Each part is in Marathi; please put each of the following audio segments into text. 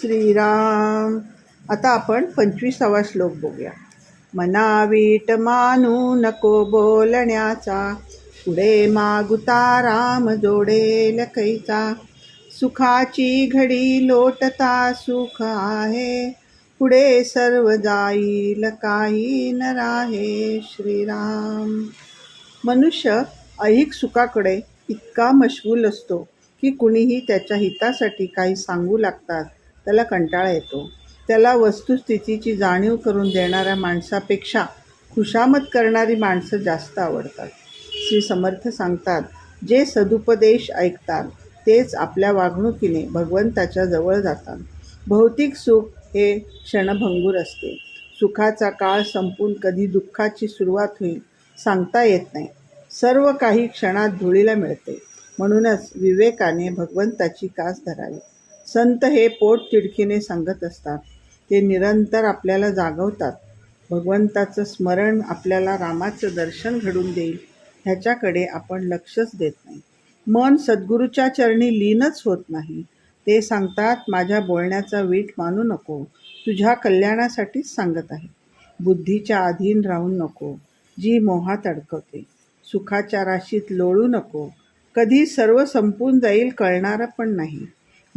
श्रीराम. आता आपण पंचवीसावा श्लोक बघूया. मनावीट मानू नको बोलण्याचा पुढे मागुता राम जोडेल कैचा सुखाची घडी लोटता सुख आहे पुढे सर्व जाईल काही न राहे श्रीराम. मनुष्य ऐहिक सुखाकडे इतका मशगूल असतो की कुणीही त्याच्या हितासाठी काही सांगू लागतात. त्याला कंटाळा येतो. त्याला वस्तुस्थितीची जाणीव करून देणाऱ्या माणसापेक्षा खुशामत करणारी माणसं जास्त आवडतात. श्री समर्थ सांगतात जे सदुपदेश ऐकतात तेच आपल्या वागणुकीने भगवंताच्या जवळ जातात. भौतिक सुख हे क्षणभंगूर असते. सुखाचा काळ संपून कधी दुःखाची सुरुवात होईल सांगता येत नाही. सर्व काही क्षणात धुळीला मिळते. म्हणूनच विवेकाने भगवंताची कास धरावी. संत हे पोट तिडकीने सांगत असतात. ते निरंतर आपल्याला जागवतात. भगवंताचं स्मरण आपल्याला रामाचं दर्शन घडून देईल ह्याच्याकडे आपण लक्षच देत नाही. मन सद्गुरूच्या चरणी लीनच होत नाही. ते सांगतात माझ्या बोलण्याचा वीट मानू नको. तुझ्या कल्याणासाठीच सांगत आहे. बुद्धीच्या अधीन राहू नको. जी मोहात अडकवते. सुखाच्या राशीत लोळू नको. कधी सर्व संपून जाईल कळणारं पण नाही.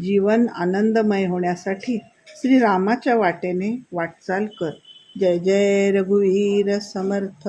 जीवन आनंदमय होण्यासाठी श्रीरामाच्या वाटेने वाटचाल कर. जय जय रघुवीर समर्थ.